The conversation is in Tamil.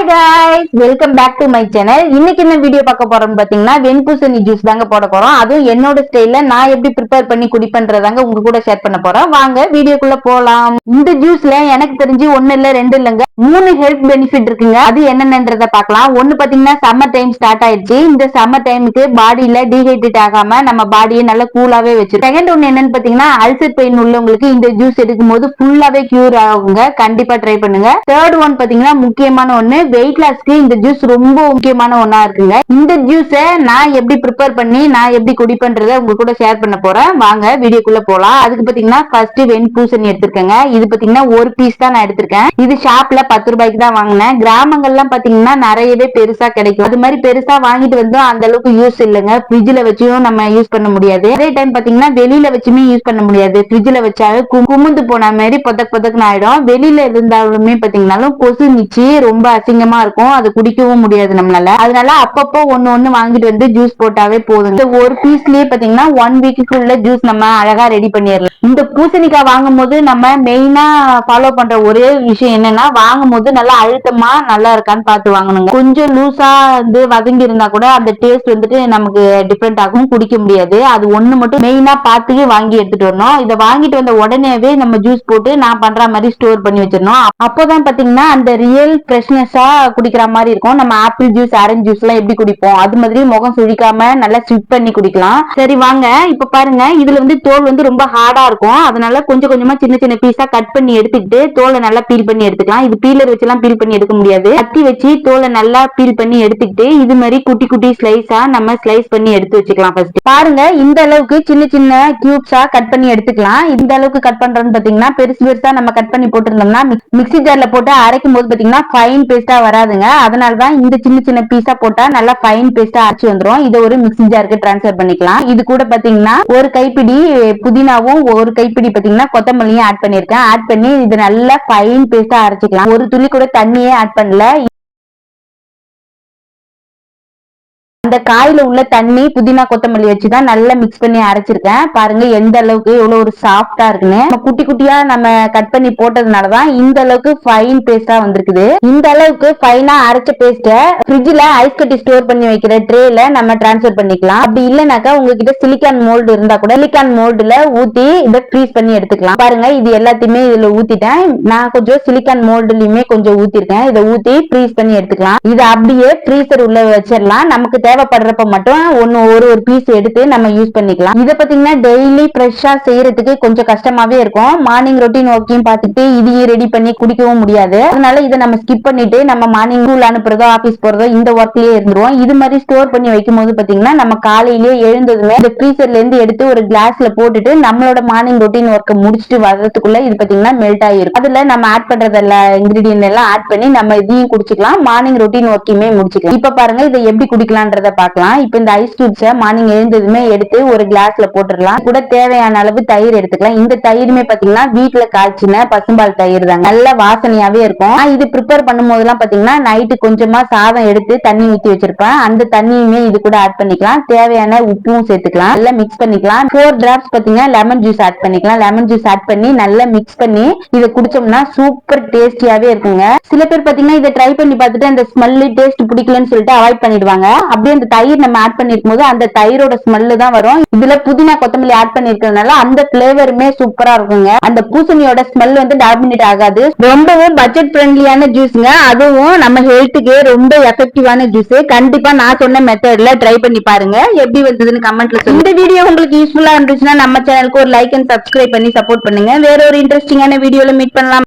Bye, guys. Welcome back to my channel இன்னைக்கு என்ன வீடியோ பார்க்க போறோம்னு பாத்தீங்கன்னா வெண்பூசணி ஜூஸ் தாங்க போட போறோம். அதுவும் என்னோட ஸ்டைல்ல நான் எப்படி ப்ரிப்பேர் பண்ணி குடிப்பேன்றதாங்க உங்க கூட ஷேர் பண்ண போறோம். வாங்க வீடியோக்குள்ள போலாம். இந்த ஜூஸ்ல எனக்கு தெரிஞ்சு ஒன்னு இல்ல ரெண்டு இல்லங்க. மூணு ஹெல்த் பெனிஃபிட் இருக்குங்க. அது என்னென்னன்றத பார்க்கலாம். ஒன்னு பாத்தீங்கன்னா சம்மர் டைம் ஸ்டார்ட் ஆயிடுச்சு. இந்த சம்மர் டைமுக்கு பாடியில டீஹைட்ரேட் ஆகாம நம்ம பாடியை நல்லா கூலாவே வச்சு செகண்ட் ஒன்னு என்னன்னு பாத்தீங்கன்னா அல்சர் பெயின் உள்ளவங்களுக்கு இந்த ஜூஸ் எடுக்கும் போது ஃபுல்லாவே கியூர் ஆகுங்க. கண்டிப்பா ட்ரை பண்ணுங்க. தேர்ட் ஒன் பாத்தீங்கன்னா முக்கியமான ஒன்னு வெயிட் லாஸ்க்கு இந்த ஜூஸ் ரொம்ப முக்கியமான ஒண்ணா இருக்குங்க. இந்த ஜூஸை நான் எப்படி ப்ரிப்பேர் பண்ணி நான் எப்படி குடிப்பேன்றத உங்க கூட ஷேர் பண்ண போறேன். வாங்க வீடியோக்குள்ள போலாம். அதுக்கு பாத்தீங்கன்னா ஃபர்ஸ்ட் வெண்பூசணி எடுத்திருக்கேங்க. இது பாத்தீங்கன்னா ஒரு பீஸ் தான் நான் எடுத்திருக்கேன். இது ஷாப்ல பத்து ரூபாய்க்கு தான் வாங்கினேன். கிராமங்கள்லாம் பாத்தீங்கன்னா நிறையவே பெருசா கிடைக்கும். அது மாதிரி பெருசா வாங்கிட்டு வந்தோம் அந்த அளவுக்கு யூஸ் இல்லைங்க. ஃப்ரிட்ஜ்ல வச்சும் நம்ம யூஸ் பண்ண முடியாது. அதே டைம் பாத்தீங்கன்னா வெளியில வச்சுமே யூஸ் பண்ண முடியாது. ஃப்ரிட்ஜ்ல வச்சாவே குமுந்து போன மாதிரி பொதக் பொதக்குன்னு ஆயிடும். வெளியில இருந்தாலுமே பாத்தீங்கன்னாலும் கொசு நிச்சு ரொம்ப அசிங்கமா இருக்கும். அது குடிக்கவும் முடியாது நம்மளால. அதனால அப்பப்போ ஒன்னு ஒண்ணு வாங்கிட்டு வந்து ஜூஸ் போட்டாவே போதும். இந்த ஒரு பீஸ்லயே பாத்தீங்கன்னா ஒன் வீக்குள்ள ஜூஸ் நம்ம அழகா ரெடி பண்ணிடலாம். இந்த பூசணிக்காய் வாங்கும் போது நம்ம மெயினா ஃபாலோ பண்ற ஒரே விஷயம் என்னன்னா வாங்கும் போது நல்லா அழுத்தமா நல்லா இருக்கான்னு பார்த்து வாங்கணுங்க. கொஞ்சம் லூசா வந்து வதங்கி இருந்தா கூட அந்த டேஸ்ட் வந்துட்டு நமக்கு டிஃப்ரெண்ட் ஆகும் குடிக்க முடியாது. அது ஒண்ணு மட்டும் மெயினா பார்த்து வாங்கி எடுத்துட்டு வரணும். இதை வாங்கிட்டு வந்த உடனேவே நம்ம ஜூஸ் போட்டு நான் பண்ற மாதிரி ஸ்டோர் பண்ணி வச்சிடணும். அப்போதான் பாத்தீங்கன்னா அந்த ரியல் ஃப்ரெஷ்னஸா குடிக்கிற மாதிரி இருக்கும். நம்ம ஆப்பிள் ஜூஸ் ஆரஞ்சு ஜூஸ் எல்லாம் எப்படி குடிப்போம்? அது மாதிரி முகம் சுழிக்காம நல்லா ஸ்விட் பண்ணி குடிக்கலாம். சரி வாங்க. இப்ப பாருங்க. இதுல வந்து தோல் வந்து ரொம்ப ஹார்டா இருக்கும். அதனால கொஞ்சம் கொஞ்சமா சின்ன சின்ன பீஸா கட் பண்ணி எடுத்துக்கிட்டு தோலை நல்லா பீல் பண்ணி எடுத்துக்கலாம். இது பீலர் வச்சு எல்லாம் பீல் பண்ணி எடுக்க முடியாது. கத்தி வச்சு தோலை நல்லா பீல் பண்ணி எடுத்துக்கிட்டு இது மாதிரி குட்டி குட்டி ஸ்லைஸா நம்ம ஸ்லைஸ் பண்ணி எடுத்து வச்சுக்கலாம் ஃபர்ஸ்ட் பாருங்க. இந்த அளவுக்கு சின்ன சின்ன கியூப்ஸா கட் பண்ணி எடுத்துக்கலாம். இந்த அளவுக்கு கட் பண்றோம்னு பாத்தீங்கன்னா பெருசு பெருசா நம்ம கட் பண்ணி போட்டிருந்தோம்னா மிக்ஸி ஜார்ல போட்டு அரைக்கும் போது பாத்தீங்கன்னா ஃபைன் பேஸ்டா வராதுங்க. அதனால தான் இந்த சின்ன சின்ன பீஸா போட்டா நல்லா ஃபைன் பேஸ்டா அரைச்சு வந்துரும். இதை ஒரு மிக்சி ஜாருக்கு ட்ரான்ஸ்ஃபர் பண்ணிக்கலாம். இது கூட பாத்தீங்கன்னா ஒரு கைப்பிடி புதினாவும் ஒரு கைப்பிடி பாத்தீங்கன்னா கொத்தமல்லியும் ஆட் பண்ணிருக்கேன் ஆட் பண்ணி இது நல்லா ஃபைன் பேஸ்டா அரைச்சிக்கலாம். ஒரு துளி கூட தண்ணியே ஆட் பண்ணல. அந்த காயில உள்ள தண்ணி புதினா கொத்தமல்லி வச்சுதான் நல்லா மிக்ஸ் பண்ணி அரைச்சிருக்கேன். பாருங்க எந்த அளவுக்கு எவ்வளவு ஒரு சாஃப்டா இருக்குன்னு. நம்ம குட்டி குட்டியா நம்ம கட் பண்ணி போட்டதுனாலதான் இந்த அளவுக்கு ஃபைன் பேஸ்டா வந்திருக்குது. இந்த அளவுக்கு ஃபைனா அரைச்ச பேஸ்ட ஃப்ரிட்ஜ்ல ஐஸ் கட்டி ஸ்டோர் பண்ணி வைக்கிற ட்ரேல நம்ம டிரான்ஸ்ஃபர் பண்ணிக்கலாம். அப்படி இல்லைனாக்கா உங்ககிட்ட சிலிக்கான் மோல்டு இருந்தா கூட சிலிக்கான் மோல்டுல ஊத்தி இதை ஃப்ரீஸ் பண்ணி எடுத்துக்கலாம். பாருங்க இது எல்லாத்தையுமே இதுல ஊத்திட்டேன். நான் கொஞ்சம் சிலிக்கான் மோல்டுலயுமே கொஞ்சம் ஊத்திருக்கேன். இதை ஊத்தி ஃப்ரீஸ் பண்ணி எடுத்துக்கலாம். இதை அப்படியே ஃப்ரீசர் உள்ள வச்சிடலாம் நமக்கு தேவைப்படுறப்ப மட்டும் ஒன்னு ஒரு ஒரு பீஸ் எடுத்து நம்ம யூஸ் பண்ணிக்கலாம். இதை பாத்தீங்கன்னா டெய்லி ஃப்ரெஷ்ஷா செய்யறதுக்கு கொஞ்சம் கஷ்டமாவே இருக்கும். மார்னிங் ரொட்டீன் ஒர்க்கையும் பார்த்துட்டு இதையும் ரெடி பண்ணி குடிக்கவும் முடியாது. அதனால இதை நம்ம ஸ்கிப் பண்ணிட்டு நம்ம மார்னிங் ஸ்கூல் அனுப்புறதோ ஆபீஸ் போறதோ இந்த ஒர்க்லயே இருந்துருவோம். இது மாதிரி ஸ்டோர் பண்ணி வைக்கும் போது பாத்தீங்கன்னா நம்ம காலையிலேயே எழுந்ததுமே இந்த ஃப்ரீசர்ல இருந்து எடுத்து ஒரு கிளாஸ்ல போட்டுட்டு நம்மளோட மார்னிங் ரொட்டீன் ஒர்க்கை முடிச்சுட்டு வர்றதுக்குள்ள இது பாத்தீங்கன்னா மெல்ட் ஆயிருக்கும் அதுல நம்ம ஆட் பண்றதெல்லாம் இன்கிரீடியன்ட் எல்லாம் ஆட் பண்ணி நம்ம இதையும் குடிச்சுக்கலாம். மார்னிங் ரொட்டீன் ஒர்க்கையுமே முடிச்சுக்கலாம். இப்ப பாருங்க இதை எப்படி குடிக்கலான்றத பார்க்கலாம். இப்போ இந்த ஐஸ் கியூப்ஸை மார்னிங் எழுந்ததுமே எடுத்து ஒரு கிளாஸ்ல போட்டுடலாம். கூட தேவையான அளவு தயிர் எடுத்துக்கலாம். இந்த தயிருமே பாத்தீங்கன்னா வீட்டுல காய்ச்சின பசும்பால் தயிர் தாங்க. நல்ல வாசனையாவே இருக்கும். இது ப்ரிப்பேர் பண்ணும் போதெல்லாம் பாத்தீங்கன்னா நைட்டு கொஞ்சமா சாதம் எடுத்து தண்ணி ஊத்தி வச்சிருப்பேன். அந்த தண்ணியுமே இது கூட ஆட் பண்ணிக்கலாம். தேவையான உப்பும் சேர்த்துக்கலாம். நல்லா மிக்ஸ் பண்ணிக்கலாம். ஃபோர் டிராப்ஸ் பாத்தீங்கன்னா லெமன் ஜூஸ் ஆட் பண்ணிக்கலாம். லெமன் ஜூஸ் ஆட் பண்ணி நல்லா மிக்ஸ் பண்ணி இதை குடிச்சோம்னா சூப்பர் டேஸ்டியாவே இருக்குங்க. சில பேர் பாத்தீங்கன்னா இதை ட்ரை பண்ணி பார்த்துட்டு அந்த ஸ்மெல்லு டேஸ்ட் பிடிக்கலன்னு சொல்லிட்டு அவாய்ட் பண்ணிடுவாங்க. அப்படியே அந்த தயிர் நம்ம ஆட் பண்ணிருக்கும் போது அந்த தயிரோட ஸ்மெல்லு தான் வரும். இதுல புதினா கொத்தமல்லி ஆட் பண்ணிருக்கிறதுனால அந்த பிளேவருமே சூப்பரா இருக்குங்க. அந்த பூசணியோட ஸ்மெல் வந்து டாமினேட் ஆகாது. ரொம்பவும் பட்ஜெட் ஃப்ரெண்ட்லியான ஜூஸ்ங்க அதுவும் நம்ம ஹெல்த்துக்கு ரொம்ப எஃபெக்டிவான ஜூஸ் கண்டிப்பா நான் சொன்ன மெத்தட்ல ட்ரை பண்ணி பாருங்க. எப்படி வந்ததுன்னு கமெண்ட்ல சொல்லுங்க. இந்த வீடியோ உங்களுக்கு யூஸ்ஃபுல்லா இருந்துச்சுன்னா நம்ம சேனலுக்கு ஒரு லைக் அண்ட் சப்ஸ்கிரைப் பண்ணி சப்போர்ட் பண்ணுங்க. வேற ஒரு இன்ட்ரெஸ்டிங்கான வீடியோல மீட் பண்ணலாம்.